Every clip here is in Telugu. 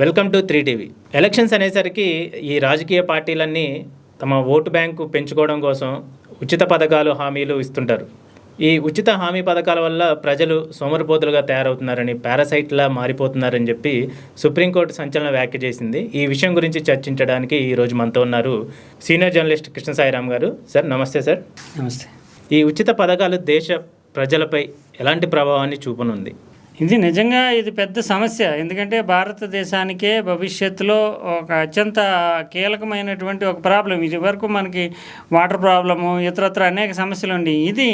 Welcome to three TV. Elections అనేసరికి ఈ రాజకీయ పార్టీలన్నీ తమ ఓటు బ్యాంకు పెంచుకోవడం కోసం ఉచిత పథకాలు హామీలు ఇస్తుంటారు. ఈ ఉచిత హామీ పథకాల వల్ల ప్రజలు సోమరిపోతులుగా తయారవుతున్నారని పారాసైట్లా మారిపోతున్నారని చెప్పి సుప్రీంకోర్టు సంచలన వ్యాఖ్య చేసింది. ఈ విషయం గురించి చర్చించడానికి ఈరోజు మనతో ఉన్నారు సీనియర్ జర్నలిస్ట్ కృష్ణ సాయిరామ్ గారు. సార్ నమస్తే సార్. నమస్తే. ఈ ఉచిత పథకాలు దేశ ప్రజలపై ఎలాంటి ప్రభావాన్ని చూపనుంది? ఇది నిజంగా ఇది పెద్ద సమస్య. ఎందుకంటే భారతదేశానికే భవిష్యత్తులో ఒక అత్యంత కీలకమైనటువంటి ఒక ప్రాబ్లం. ఇది వరకు మనకి వాటర్ ప్రాబ్లము ఇతరత్ర అనేక సమస్యలు ఉండి ఇది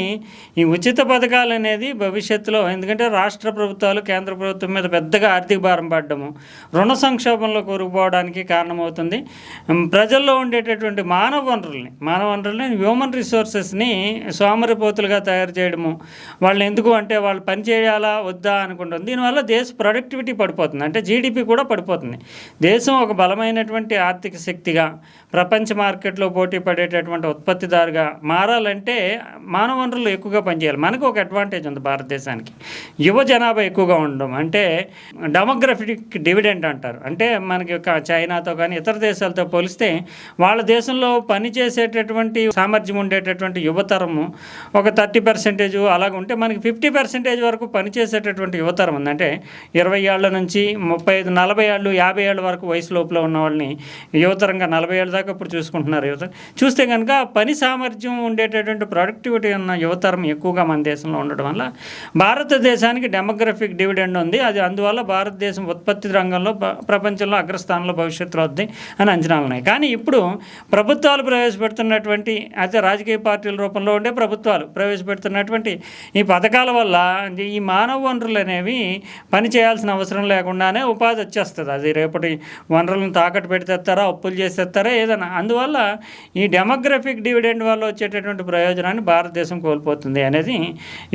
ఈ ఉచిత పథకాలు అనేది భవిష్యత్తులో ఎందుకంటే రాష్ట్ర ప్రభుత్వాలు కేంద్ర ప్రభుత్వం మీద పెద్దగా ఆర్థిక భారం పడడము. రుణ సంక్షోభంలో కూరుకుపోవడానికి కారణమవుతుంది. ప్రజల్లో ఉండేటటువంటి మానవ వనరుల్ని మానవ వనరుల్ని హ్యూమన్ రిసోర్సెస్ని సోమరిపోతులుగా తయారు చేయడము. వాళ్ళని ఎందుకు అంటే వాళ్ళు పని చేయాలా వద్దా అనుకుంటుంది. దీనివల్ల దేశ ప్రొడక్టివిటీ పడిపోతుంది. అంటే జీడిపి కూడా పడిపోతుంది. దేశం ఒక బలమైనటువంటి ఆర్థిక శక్తిగా ప్రపంచ మార్కెట్లో పోటీ పడేటటువంటి ఉత్పత్తిదారుగా మారాలంటే మానవ వనరులు ఎక్కువగా పనిచేయాలి. మనకు ఒక అడ్వాంటేజ్ ఉంది భారతదేశానికి. యువ జనాభా ఎక్కువగా ఉండడం. అంటే డెమోగ్రఫిక్ డివిడెంట్ అంటారు. అంటే మనకి ఒక చైనాతో కానీ ఇతర దేశాలతో పోలిస్తే వాళ్ళ దేశంలో పనిచేసేటటువంటి సామర్థ్యం ఉండేటటువంటి యువతరము ఒక థర్టీ పర్సెంటేజ్ అలాగ ఉంటే మనకి ఫిఫ్టీ పర్సెంటేజ్ వరకు పనిచేసేటటువంటి యువతరం ఉంది అంటే ఇరవై ఏళ్ళ నుంచి ముప్పై ఐదు నలభై ఏళ్ళు యాభై ఏళ్ళ వరకు వయసు లోపల ఉన్న వాళ్ళని యువతరంగా నలభై ఏళ్ళ దాకా ఇప్పుడు చూసుకుంటున్నారు యువత. చూస్తే కనుక పని సామర్థ్యం ఉండేటటువంటి ప్రొడక్టివిటీ ఉన్న యువతరం ఎక్కువగా మన దేశంలో ఉండడం వల్ల భారతదేశానికి డెమోగ్రఫిక్ డివిడెండ్ ఉంది. అది అందువల్ల భారతదేశం ఉత్పత్తి రంగంలో ప్రపంచంలో అగ్రస్థానంలో భవిష్యత్తులో వద్ది అని అంచనాలు ఉన్నాయి. కానీ ఇప్పుడు ప్రభుత్వాలు ప్రవేశపెడుతున్నటువంటి అయితే రాజకీయ పార్టీల రూపంలో ఉండే ప్రభుత్వాలు ప్రవేశపెడుతున్నటువంటి ఈ పథకాల వల్ల ఈ మానవ వనరులు అనేవి పని చేయాల్సిన అవసరం లేకుండానే ఉపాధి వచ్చేస్తుంది. అది రేపటి వనరులను తాకట్టు పెడితేస్తారా అప్పులు చేసేస్తారా ఏదైనా. అందువల్ల ఈ డెమోగ్రఫిక్ డివిడెండ్ వల్ల వచ్చేటటువంటి ప్రయోజనాన్ని భారతదేశం కోల్పోతుంది అనేది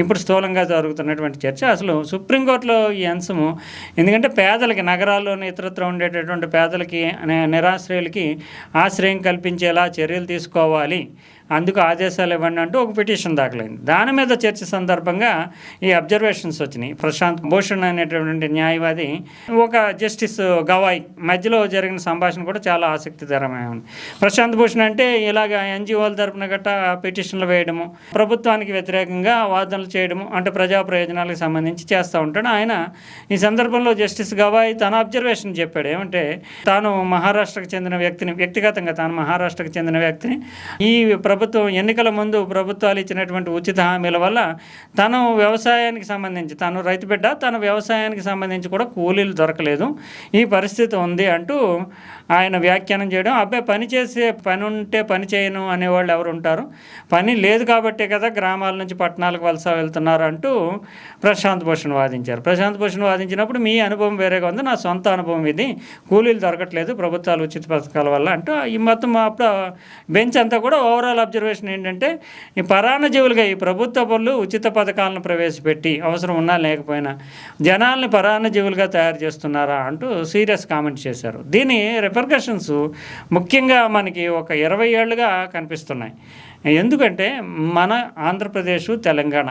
ఇప్పుడు స్థూలంగా జరుగుతున్నటువంటి చర్చ. అసలు సుప్రీంకోర్టులో ఈ అంశము ఎందుకంటే పేదలకి నగరాల్లోని ఇతరత్ర ఉండేటటువంటి పేదలకి అనే నిరాశ్రయులకి ఆశ్రయం కల్పించేలా చర్యలు తీసుకోవాలి. అందుకు ఆదేశాలు ఇవ్వండి అంటూ ఒక పిటిషన్ దాఖలైంది. దాని మీద చర్చ సందర్భంగా ఈ అబ్జర్వేషన్స్ వచ్చినాయి. ప్రశాంత్ భూషణ్ అనేటటువంటి న్యాయవాది ఒక జస్టిస్ గవాయ్ మధ్యలో జరిగిన సంభాషణ కూడా చాలా ఆసక్తికరమైన ఉంది. ప్రశాంత్ భూషణ్ అంటే ఇలాగ ఎన్జిఓల తరపున గట్ట పిటిషన్లు వేయడము ప్రభుత్వానికి వ్యతిరేకంగా వాదనలు చేయడము అంటే ప్రజా ప్రయోజనాలకు సంబంధించి చేస్తూ ఉంటాడు. ఆయన ఈ సందర్భంలో జస్టిస్ గవాయ్ తన అబ్జర్వేషన్ చెప్పాడు. ఏమంటే తాను మహారాష్ట్రకు చెందిన వ్యక్తిని వ్యక్తిగతంగా తాను మహారాష్ట్రకు చెందిన వ్యక్తిని ఈ ప్రభుత్వం ఎన్నికల ముందు ప్రభుత్వాలు ఇచ్చినటువంటి ఉచిత హామీల వల్ల తను వ్యవసాయానికి సంబంధించి తను రైతు బిడ్డ తన వ్యవసాయానికి సంబంధించి కూడా కూలీలు దొరకలేదు. ఈ పరిస్థితి ఉంది అంటూ ఆయన వ్యాఖ్యానం చేయడం. అబ్బాయి పని చేసే పని ఉంటే పని చేయను అనేవాళ్ళు ఎవరు ఉంటారు? పని లేదు కాబట్టే కదా గ్రామాల నుంచి పట్టణాలకు వలస వెళ్తున్నారు అంటూ ప్రశాంత్ భూషణ్ వాదించారు. ప్రశాంత్ భూషణ్ వాదించినప్పుడు మీ అనుభవం వేరేగా ఉంది. నా సొంత అనుభవం ఇది. కూలీలు దొరకట్లేదు. ప్రభుత్వాలు ఉచిత పథకాల వల్ల అంటూ ఈ మొత్తం అప్పుడు బెంచ్ అంతా కూడా ఓవరాల్ అబ్జర్వేషన్ ఏంటంటే ఈ పరాన్నజీవులుగా ఈ ప్రభుత్వ పనులు ఉచిత పథకాలను ప్రవేశపెట్టి అవసరం ఉన్నా లేకపోయినా జనాల్ని పరాన్నజీవులుగా తయారు చేస్తున్నారా అంటూ సీరియస్ కామెంట్ చేశారు. దీని రిపర్కషన్స్ ముఖ్యంగా మనకి ఒక ఇరవై ఏళ్ళుగా కనిపిస్తున్నాయి. ఎందుకంటే మన ఆంధ్రప్రదేశ్ తెలంగాణ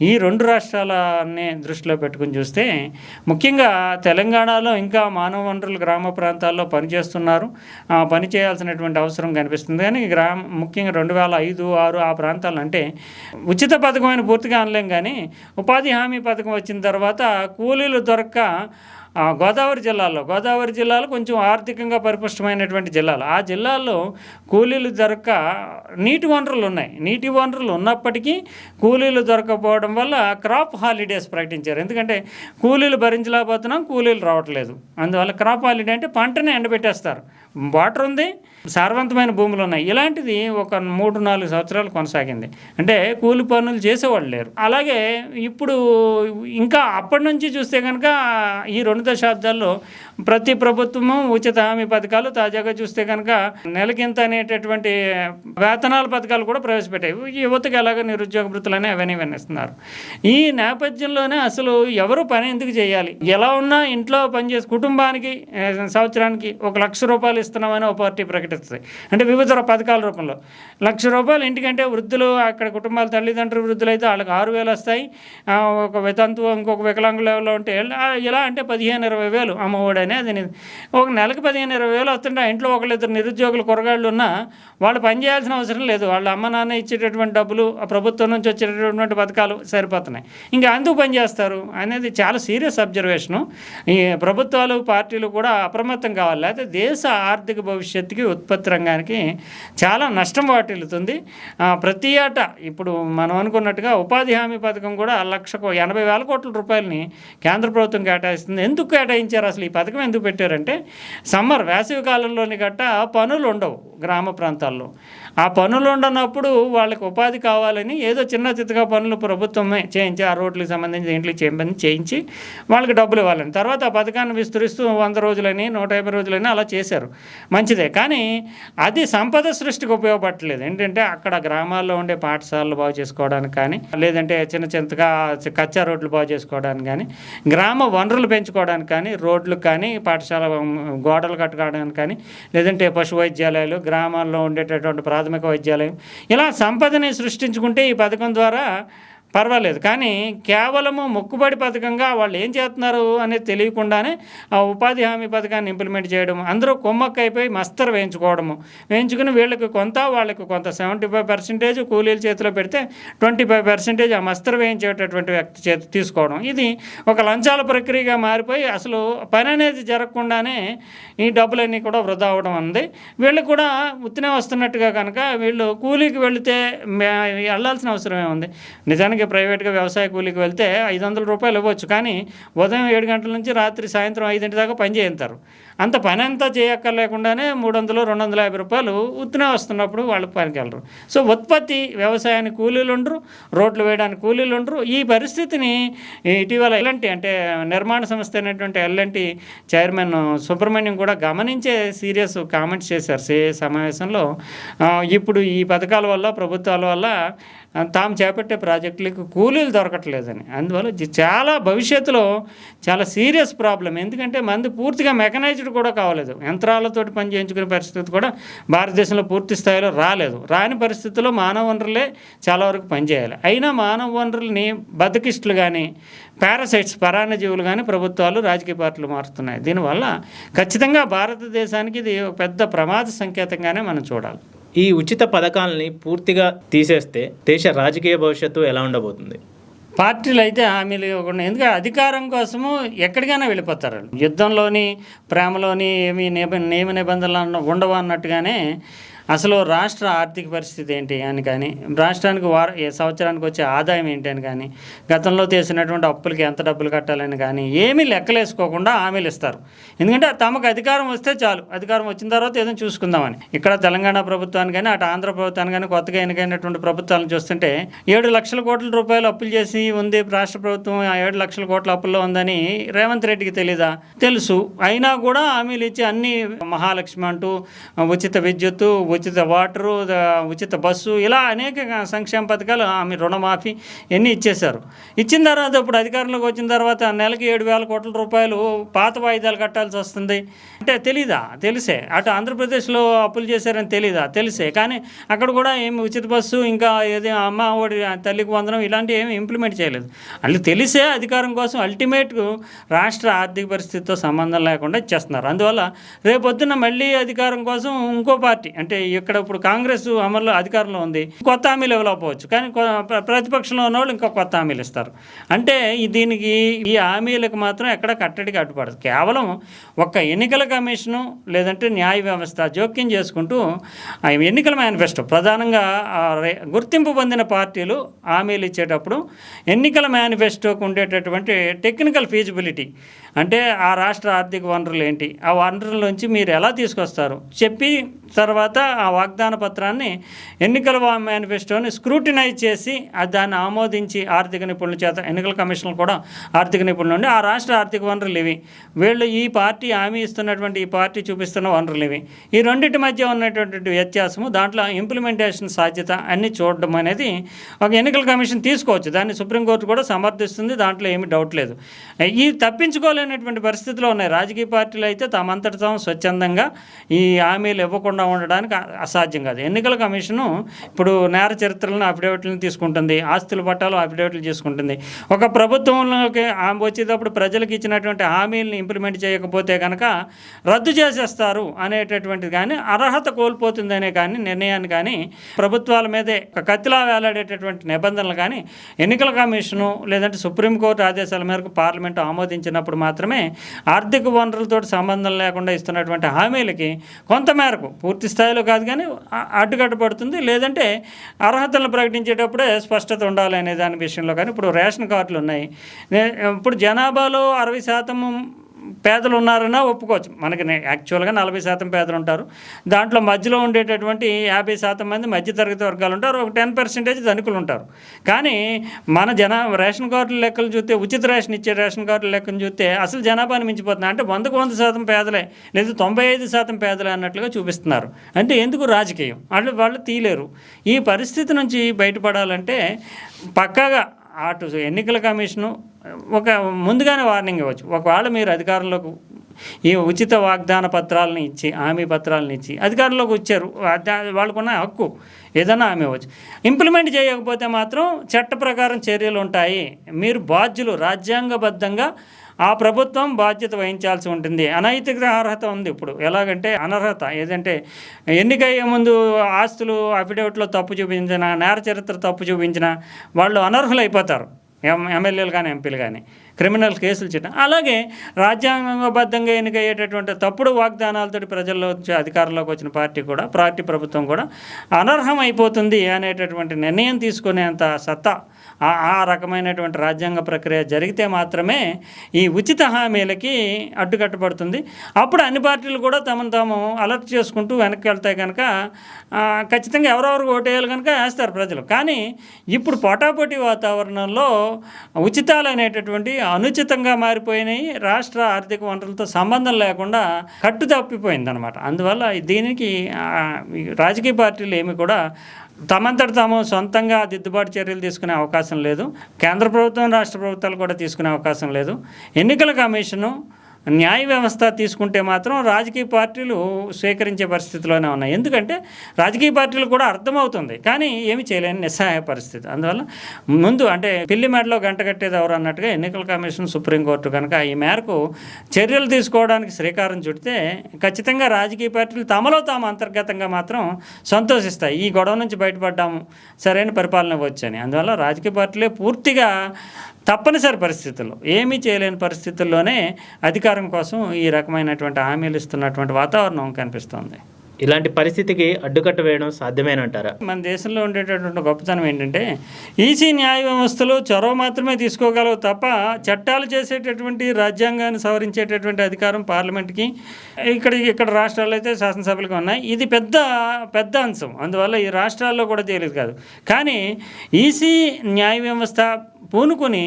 ఈ రెండు రాష్ట్రాలన్నీ దృష్టిలో పెట్టుకుని చూస్తే ముఖ్యంగా తెలంగాణలో ఇంకా మానవ వనరులు గ్రామ ప్రాంతాల్లో పనిచేస్తున్నారు. ఆ పని చేయాల్సినటువంటి అవసరం కనిపిస్తుంది. కానీ గ్రామ ముఖ్యంగా రెండు వేల ఐదు ఆరు ఆ ప్రాంతాలు అంటే ఉచిత పథకమైన పూర్తిగా అనలేం కానీ ఉపాధి హామీ పథకం వచ్చిన తర్వాత కూలీలు దొరక్క గోదావరి జిల్లాలో గోదావరి జిల్లాలో కొంచెం ఆర్థికంగా పరిపుష్టమైనటువంటి జిల్లాలు. ఆ జిల్లాల్లో కూలీలు దొరక నీటి వనరులు ఉన్నాయి. నీటి వనరులు ఉన్నప్పటికీ కూలీలు దొరకపోవడం వల్ల క్రాప్ హాలిడేస్ ప్రకటించారు. ఎందుకంటే కూలీలు భరించలేకపోతున్నాం కూలీలు రావట్లేదు. అందువల్ల క్రాప్ హాలిడే అంటే పంటని ఎండబెట్టేస్తారు. వాటర్ ఉంది సారవంతమైన భూములు ఉన్నాయి. ఇలాంటిది ఒక మూడు నాలుగు సంవత్సరాలు కొనసాగింది. అంటే కూలి పనులు చేసేవాళ్ళు లేరు. అలాగే ఇప్పుడు ఇంకా అప్పటి నుంచి చూస్తే కనుక ఈ రెండు దశాబ్దాల్లో ప్రతి ప్రభుత్వము ఉచిత హామీ పథకాలు తాజాగా చూస్తే కనుక నెలకింత అనేటటువంటి వేతనాల పథకాలు కూడా ప్రవేశపెట్టాయి. ఈ యువతకి ఎలాగ నిరుద్యోగ వృత్తులని అవన్నీ వినిస్తున్నారు. ఈ నేపథ్యంలోనే అసలు ఎవరు పని ఎందుకు చేయాలి? ఎలా ఉన్నా ఇంట్లో పనిచేసి కుటుంబానికి సంవత్సరానికి ఒక లక్ష రూపాయలు ఇస్తున్నామని ఓ పార్టీ ప్రకటన ప్రకటిస్తుంది అంటే వివిధ పథకాల రూపంలో. లక్ష రూపాయలు ఇంటికంటే వృద్ధులు అక్కడ కుటుంబాల తల్లిదండ్రులు వృద్ధులు అయితే వాళ్ళకి ఆరు వేలు వస్తాయి. ఒక వితంతు ఇంకొక వికలాంగుల లెవెల్లో ఉంటే ఇలా ఎలా అంటే పదిహేను ఇరవై వేలు అమ్మఒడి అనేది ఒక నెలకు పదిహేను ఇరవై వేలు వస్తుంటే ఇంట్లో ఒకళ్ళిద్దరు నిరుద్యోగులు కూరగాయలు ఉన్నా వాళ్ళు పని చేయాల్సిన అవసరం లేదు. వాళ్ళ అమ్మ నాన్న ఇచ్చేటటువంటి డబ్బులు ఆ ప్రభుత్వం నుంచి వచ్చేటటువంటి పథకాలు సరిపోతున్నాయి. ఇంకా అందుకు పని చేస్తారు అనేది చాలా సీరియస్ అబ్జర్వేషను. ఈ ప్రభుత్వాలు పార్టీలు కూడా అప్రమత్తం కావాలి. లేకపోతే దేశ ఆర్థిక భవిష్యత్తుకి ఉత్పత్తి రంగానికి చాలా నష్టం వాటిల్లుతుంది. ప్రతి ఏటా ఇప్పుడు మనం అనుకున్నట్టుగా ఉపాధి హామీ పథకం కూడా లక్షకు ఎనభై వేల కోట్ల రూపాయలని కేంద్ర ప్రభుత్వం కేటాయిస్తుంది. ఎందుకు కేటాయించారు? అసలు ఈ పథకం ఎందుకు పెట్టారంటే సమ్మర్ వేసవి కాలంలోని గట్ట పనులు ఉండవు గ్రామ ప్రాంతాల్లో. ఆ పనులు ఉండనప్పుడు వాళ్ళకి ఉపాధి కావాలని ఏదో చిన్న చిత్తగా పనులు ప్రభుత్వమే చేయించి ఆ రోడ్లకు సంబంధించి ఇంట్లో చేయించి చేయించి వాళ్ళకి డబ్బులు ఇవ్వాలని. తర్వాత ఆ పథకాన్ని విస్తరిస్తూ వంద రోజులని నూట యాభై రోజులని అలా చేశారు. మంచిదే. కానీ అది సంపద సృష్టికి ఉపయోగపడట్లేదు. ఏంటంటే అక్కడ గ్రామాల్లో ఉండే పాఠశాలలు బాగు చేసుకోవడానికి కానీ లేదంటే చిన్న చిన్నగా కచ్చా రోడ్లు బాగు చేసుకోవడానికి కానీ గ్రామ వనరులు పెంచుకోవడానికి కానీ రోడ్లు కానీ పాఠశాల గోడలు కట్టుకోవడానికి కానీ లేదంటే పశు వైద్యాలయాలు గ్రామాల్లో ఉండేటటువంటి ప్రాథమిక వైద్యాలయం. ఇలా సంపదని సృష్టించుకుంటే ఈ పథకం ద్వారా పర్వాలేదు. కానీ కేవలము మొక్కుబడి పథకంగా వాళ్ళు ఏం చేస్తున్నారు అనేది తెలియకుండానే ఆ ఉపాధి హామీ పథకాన్ని ఇంప్లిమెంట్ చేయడం అందరూ కొమ్మక్క అయిపోయి మస్తరు వేయించుకోవడము. వేయించుకుని వీళ్ళకి కొంత వాళ్ళకి కొంత. సెవెంటీ ఫైవ్ పర్సెంటేజ్ కూలీల చేతిలో పెడితే ట్వంటీ ఫైవ్ పర్సెంటేజ్ ఆ మస్తరు వేయించేటటువంటి వ్యక్తి చేతి తీసుకోవడం. ఇది ఒక లంచాల ప్రక్రియగా మారిపోయి అసలు పని అనేది జరగకుండానే ఈ డబ్బులన్నీ కూడా వృధా అవడం ఉంది. వీళ్ళు కూడా ఉత్తినే వస్తున్నట్టుగా కనుక వీళ్ళు కూలీకి వెళితే వెళ్ళాల్సిన అవసరం ఏముంది నిజానికి ప్రైవేట్గా వ్యవసాయ కూలీకి వెళ్తే ఐదు వందల రూపాయలు ఇవ్వచ్చు. కానీ ఉదయం ఏడు గంటల నుంచి రాత్రి సాయంత్రం ఐదింటి దాకా పని చేయంతారు. అంత పని అంతా చేయక్కర్లేకుండానే మూడు వందలు రెండు వందల యాభై రూపాయలు ఉత్తినే వస్తున్నప్పుడు వాళ్ళు పనికి వెళ్ళరు సో ఉత్పత్తి వ్యవసాయానికి కూలీలు ఉండరు రోడ్లు వేయడానికి కూలీలు ఉండరు. ఈ పరిస్థితిని ఇటీవల ఎల్ఎన్టీ అంటే నిర్మాణ సంస్థ అయినటువంటి ఎల్ఎన్టీ చైర్మన్ సుబ్రహ్మణ్యం కూడా గమనించే సీరియస్ కామెంట్స్ చేశారు. సే సమావేశంలో ఇప్పుడు ఈ పథకాల వల్ల ప్రభుత్వాల వల్ల తాము చేపట్టే ప్రాజెక్టులకు కూలీలు దొరకట్లేదని. అందువల్ల చాలా భవిష్యత్తులో చాలా సీరియస్ ప్రాబ్లం ఎందుకంటే మంది పూర్తిగా మెకనైజ్డ్ కూడా కావలేదు. యంత్రాలతోటి పని చేయించుకునే పరిస్థితి కూడా భారతదేశంలో పూర్తి స్థాయిలో రాలేదు. రాని పరిస్థితుల్లో మానవ వనరులే చాలా వరకు పనిచేయాలి. అయినా మానవ వనరుల్ని బద్దకిస్టులు కానీ పారాసైట్స్ పరాన్నజీవులు కానీ ప్రభుత్వాలు రాజకీయ పార్టీలు మారుతున్నాయి. దీనివల్ల ఖచ్చితంగా భారతదేశానికి ఇది ఒక పెద్ద ప్రమాద సంకేతంగానే మనం చూడాలి. ఈ ఉచిత పథకాలని పూర్తిగా తీసేస్తే దేశ రాజకీయ భవిష్యత్తు ఎలా ఉండబోతుంది? పార్టీలు అయితే హామీలు ఇవ్వకుండా ఎందుకంటే అధికారం కోసము ఎక్కడికైనా వెళ్ళిపోతారు యుద్ధంలోని ప్రేమలోని ఏమి నిబ నియమ నిబంధనలు అన్న- ఉండవు అన్నట్టుగానే అసలు రాష్ట్ర ఆర్థిక పరిస్థితి ఏంటి అని కానీ రాష్ట్రానికి వార ఏ సంవత్సరానికి వచ్చే ఆదాయం ఏంటి అని కానీ గతంలో చేసినటువంటి అప్పులకి ఎంత డబ్బులు కట్టాలని కానీ ఏమీ లెక్కలేసుకోకుండా హామీలు ఇస్తారు. ఎందుకంటే తమకు అధికారం వస్తే చాలు. అధికారం వచ్చిన తర్వాత ఏదో చూసుకుందామని. ఇక్కడ తెలంగాణ ప్రభుత్వానికి కానీ అటు ఆంధ్ర ప్రభుత్వానికి కానీ కొత్తగా ఎన్నికైనటువంటి ప్రభుత్వాలను చూస్తుంటే ఏడు లక్షల కోట్ల రూపాయలు అప్పులు చేసి ఉంది రాష్ట్ర ప్రభుత్వం ఆ ఏడు లక్షల కోట్ల అప్పుల్లో ఉందని రేవంత్ రెడ్డికి తెలీదా? తెలుసు. అయినా కూడా హామీలు ఇచ్చి అన్ని మహాలక్ష్మి అంటూ ఉచిత విద్యుత్తు ఉచిత వాటరు ఉచిత బస్సు ఇలా అనేక సంక్షేమ పథకాలు ఆమె రుణమాఫీ ఇవన్నీ ఇచ్చేశారు. ఇచ్చిన తర్వాత ఇప్పుడు అధికారంలోకి వచ్చిన తర్వాత నెలకి ఏడు వేల కోట్ల రూపాయలు పాత వాయిదాలు కట్టాల్సి వస్తుంది. అంటే తెలీదా? తెలిసే. అటు ఆంధ్రప్రదేశ్లో అప్పులు చేశారని తెలీదా? తెలిసే. కానీ అక్కడ కూడా ఏమి ఉచిత బస్సు ఇంకా ఏది అమ్మ ఒడి తల్లికి వందనం ఇలాంటివి ఏమి ఇంప్లిమెంట్ చేయలేదు. వాళ్ళు తెలిసే అధికారం కోసం అల్టిమేట్ రాష్ట్ర ఆర్థిక పరిస్థితితో సంబంధం లేకుండా ఇచ్చేస్తున్నారు. అందువల్ల రేపొద్దున మళ్ళీ అధికారం కోసం ఇంకో పార్టీ అంటే ఇక్కడ ఇప్పుడు కాంగ్రెస్ అమల్లో అధికారంలో ఉంది. కొత్త హామీలు ఇవ్వలేకపోవచ్చు. కానీ కొ- ప్రతిపక్షంలో ఉన్న వాళ్ళు ఇంకా కొత్త హామీలు ఇస్తారు. అంటే దీనికి ఈ హామీలకు మాత్రం ఎక్కడ కట్టడికి అడ్డుపడదు. కేవలం ఒక్క ఎన్నికల కమిషను లేదంటే న్యాయ వ్యవస్థ జోక్యం చేసుకుంటూ ఎన్నికల మేనిఫెస్టో ప్రధానంగా గుర్తింపు పొందిన పార్టీలు హామీలు ఇచ్చేటప్పుడు ఎన్నికల మేనిఫెస్టోకు ఉండేటటువంటి టెక్నికల్ ఫీజిబిలిటీ అంటే ఆ రాష్ట్ర ఆర్థిక వనరులు ఏంటి ఆ వనరుల నుంచి మీరు ఎలా తీసుకొస్తారు చెప్పి తర్వాత ఆ వాగ్దాన పత్రాన్ని ఎన్నికల మేనిఫెస్టోని స్క్రూటినైజ్ చేసి దాన్ని ఆమోదించి ఆర్థిక నిపుణుల చేత ఎన్నికల కమిషన్లు కూడా ఆర్థిక నిపుణులు ఉండి ఆ రాష్ట్ర ఆర్థిక వనరులు ఇవి. వీళ్ళు ఈ పార్టీ హామీ ఇస్తున్నటువంటి ఈ పార్టీ చూపిస్తున్న వనరులు ఇవి. ఈ రెండింటి మధ్య ఉన్నటువంటి వ్యత్యాసము దాంట్లో ఇంప్లిమెంటేషన్ సాధ్యత అన్ని చూడడం అనేది ఒక ఎన్నికల కమిషన్ తీసుకోవచ్చు. దాన్ని సుప్రీంకోర్టు కూడా సమర్థిస్తుంది దాంట్లో ఏమి డౌట్ లేదు. ఈ తప్పించుకోలేనటువంటి పరిస్థితులు ఉన్నాయి. రాజకీయ పార్టీలు అయితే తమంతట తాము స్వచ్ఛందంగా ఈ హామీలు ఇవ్వకుండా ఉండడానికి అసాధ్యం కాదు. ఎన్నికల కమిషను ఇప్పుడు నేర చరిత్రలను అఫిడవిట్లను తీసుకుంటుంది ఆస్తుల పట్టాలు అఫిడవిట్లు తీసుకుంటుంది ఒక ప్రభుత్వంలోకి ఆమె వచ్చేటప్పుడు ప్రజలకు ఇచ్చినటువంటి హామీలను ఇంప్లిమెంట్ చేయకపోతే కనుక రద్దు చేసేస్తారు అనేటటువంటిది కానీ అర్హత కోల్పోతుందనే కానీ నిర్ణయాన్ని కానీ ప్రభుత్వాల మీదే కత్తిలా వేలాడేటటువంటి నిబంధనలు కానీ ఎన్నికల కమిషను లేదంటే సుప్రీంకోర్టు ఆదేశాల మేరకు పార్లమెంటు ఆమోదించినప్పుడు మాత్రమే ఆర్థిక వనరులతో సంబంధం లేకుండా ఇస్తున్నటువంటి హామీలకి కొంతమేరకు పూర్తి స్థాయిలో కాదు కానీ అడ్డుకట్ట పడుతుంది. లేదంటే అర్హతలను ప్రకటించేటప్పుడే స్పష్టత ఉండాలి అనే దాని విషయంలో కానీ ఇప్పుడు రేషన్ కార్డులు ఉన్నాయి. ఇప్పుడు జనాభాలో అరవై శాతం పేదలు ఉన్నారన్నా ఒప్పుకోవచ్చు. మనకి యాక్చువల్గా నలభై శాతం పేదలు ఉంటారు దాంట్లో మధ్యలో ఉండేటటువంటి యాభై శాతం మంది మధ్యతరగతి వర్గాలు ఉంటారు ఒక టెన్ పర్సెంటేజ్ ధనికులు ఉంటారు కానీ మన జనా రేషన్ కార్డుల లెక్కలు చూస్తే ఉచిత రేషన్ ఇచ్చే రేషన్ కార్డుల లెక్కను చూస్తే అసలు జనాభాని మించిపోతుంది అంటే వందకు వంద శాతం పేదలే లేదా తొంభై ఐదు శాతం పేదలే అన్నట్లుగా చూపిస్తున్నారు. అంటే ఎందుకు రాజకీయం? వాళ్ళు వాళ్ళు తీయలేరు. ఈ పరిస్థితి నుంచి బయటపడాలంటే పక్కాగా అటు ఎన్నికల కమిషను ఒక ముందుగానే వార్నింగ్ ఇవ్వచ్చు. ఒకవేళ మీరు అధికారంలోకి ఈ ఉచిత వాగ్దాన పత్రాలను ఇచ్చి హామీ పత్రాలను ఇచ్చి అధికారంలోకి వచ్చారు వాళ్ళకున్న హక్కు ఏదైనా హామీ ఇవ్వచ్చు. ఇంప్లిమెంట్ చేయకపోతే మాత్రం చట్ట ప్రకారం చర్యలు ఉంటాయి. మీరు బాధ్యులు రాజ్యాంగబద్ధంగా ఆ ప్రభుత్వం బాధ్యత వహించాల్సి ఉంటుంది. అనైతిక అర్హత ఉంది ఇప్పుడు. ఎలాగంటే అనర్హత ఏదంటే ఎన్నికయ్యే ముందు ఆస్తులు అఫిడవిట్లో తప్పు చూపించిన నేర చరిత్ర తప్పు చూపించిన వాళ్ళు అనర్హులైపోతారు. ఎం ఎమ్మెల్యేలు కానీ ఎంపీలు కానీ క్రిమినల్ కేసులు చేయడం అలాగే రాజ్యాంగబద్ధంగా ఎన్నికయ్యేటటువంటి తప్పుడు వాగ్దానాలతో ప్రజల్లో వచ్చి అధికారంలోకి వచ్చిన పార్టీ కూడా పార్టీ ప్రభుత్వం కూడా అనర్హం అయిపోతుంది అనేటటువంటి నిర్ణయం తీసుకునేంత సత్తా ఆ- రకమైనటువంటి రాజ్యాంగ ప్రక్రియ జరిగితే మాత్రమే ఈ ఉచిత హామీలకి అడ్డుకట్టబడుతుంది అప్పుడు అన్ని పార్టీలు కూడా తమను తాము అలర్ట్ చేసుకుంటూ వెనక్కి వెళ్తాయి కనుక ఖచ్చితంగా ఎవరెవరికి ఓటేయాలి కనుక వేస్తారు ప్రజలు. కానీ ఇప్పుడు పోటాపోటీ వాతావరణంలో ఉచితాలు అనేటటువంటి అనుచితంగా మారిపోయినాయి. రాష్ట్ర ఆర్థిక వనరులతో సంబంధం లేకుండా కట్టు తప్పిపోయింది అనమాట అందువల్ల దీనికి రాజకీయ పార్టీలు ఏమి కూడా తమంతట తాము సొంతంగా దిద్దుబాటు చర్యలు తీసుకునే అవకాశం లేదు. కేంద్ర ప్రభుత్వం రాష్ట్ర ప్రభుత్వాలు కూడా తీసుకునే అవకాశం లేదు. ఎన్నికల కమిషను న్యాయ వ్యవస్థ తీసుకుంటే మాత్రం రాజకీయ పార్టీలు స్వీకరించే పరిస్థితిలోనే ఉన్నాయి. ఎందుకంటే రాజకీయ పార్టీలు కూడా అర్థమవుతుంది. కానీ ఏమి చేయలేని నిస్సహాయ పరిస్థితి. అందువల్ల ముందు అంటే పిల్లి మెడలో గంట కట్టేది ఎవరు అన్నట్టుగా ఎన్నికల కమిషన్ సుప్రీంకోర్టు కనుక ఈ మేరకు చర్యలు తీసుకోవడానికి శ్రీకారం చుడితే ఖచ్చితంగా రాజకీయ పార్టీలు తమలో తాము అంతర్గతంగా మాత్రం సంతోషిస్తాయి. ఈ గొడవ నుంచి బయటపడ్డాము. సరైన పరిపాలన వచ్చని అందువల్ల రాజకీయ పార్టీలే పూర్తిగా తప్పనిసరి పరిస్థితుల్లో ఏమీ చేయలేని పరిస్థితుల్లోనే అధికారం కోసం ఈ రకమైనటువంటి హామీలు ఇస్తున్నటువంటి వాతావరణం కనిపిస్తోంది. ఇలాంటి పరిస్థితికి అడ్డుకట్ట వేయడం సాధ్యమేనంటారా? మన దేశంలో ఉండేటటువంటి గొప్పతనం ఏంటంటే ఈసీ న్యాయ వ్యవస్థలో చొరవ మాత్రమే తీసుకోగలవు తప్ప చట్టాలు చేసేటటువంటి రాజ్యాంగాన్ని సవరించేటటువంటి అధికారం పార్లమెంట్కి ఇక్కడ ఇక్కడ రాష్ట్రాల్లో అయితే శాసనసభలకు ఉన్నాయి. ఇది పెద్ద పెద్ద అంశం. అందువల్ల ఈ రాష్ట్రాల్లో కూడా తేలిదు కాదు. కానీ ఈసీ న్యాయ వ్యవస్థ పూనుకొని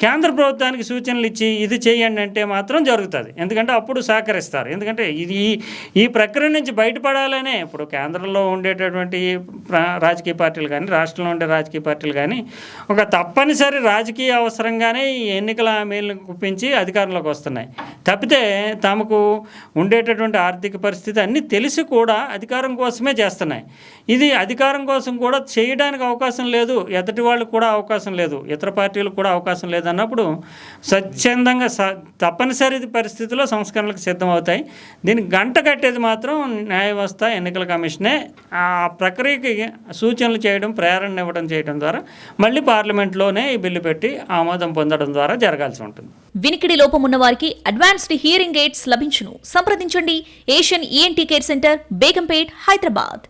కేంద్ర ప్రభుత్వానికి సూచనలు ఇచ్చి ఇది చేయండి అంటే మాత్రం జరుగుతుంది. ఎందుకంటే అప్పుడు సహకరిస్తారు. ఎందుకంటే ఇది ఈ- ఈ ప్రక్రియ నుంచి బయటపడాలనే ఇప్పుడు కేంద్రంలో ఉండేటటువంటి రాజకీయ పార్టీలు కానీ రాష్ట్రంలో ఉండే రాజకీయ పార్టీలు కానీ ఒక తప్పనిసరి రాజకీయ అవసరంగానే ఈ ఎన్నికల హామీలను కుప్పించి అధికారంలోకి వస్తున్నాయి. తప్పితే తమకు ఉండేటటువంటి ఆర్థిక పరిస్థితి అన్నీ తెలిసి కూడా అధికారం కోసమే చేస్తున్నాయి. ఇది అధికారం కోసం కూడా చేయడానికి అవకాశం లేదు. ఎదుటి వాళ్ళకు కూడా అవకాశం లేదు. ఇతర పార్టీలకు కూడా అవకాశం లేదు. లేదు అన్నప్పుడు స్వచ్ఛందంగా స తప్పనిసరి పరిస్థితుల్లో సంస్కరణలకు సిద్ధమవుతాయి. దీనికి గంట కట్టేది మాత్రం న్యాయ వ్యవస్థ ఎన్నికల కమిషనే. ఆ ప్రక్రియకి సూచనలు చేయడం ప్రేరణ ఇవ్వడం చేయడం ద్వారా మళ్ళీ పార్లమెంట్లోనే ఈ బిల్లు పెట్టి ఆమోదం పొందడం ద్వారా జరగాల్సి ఉంటుంది. వినికిడి లోపం ఉన్న వారికి అడ్వాన్స్డ్ హియరింగ్ ఎయిడ్స్ లభించును. సంప్రదించండి. Asian ENT care centre Begumpet Hyderabad.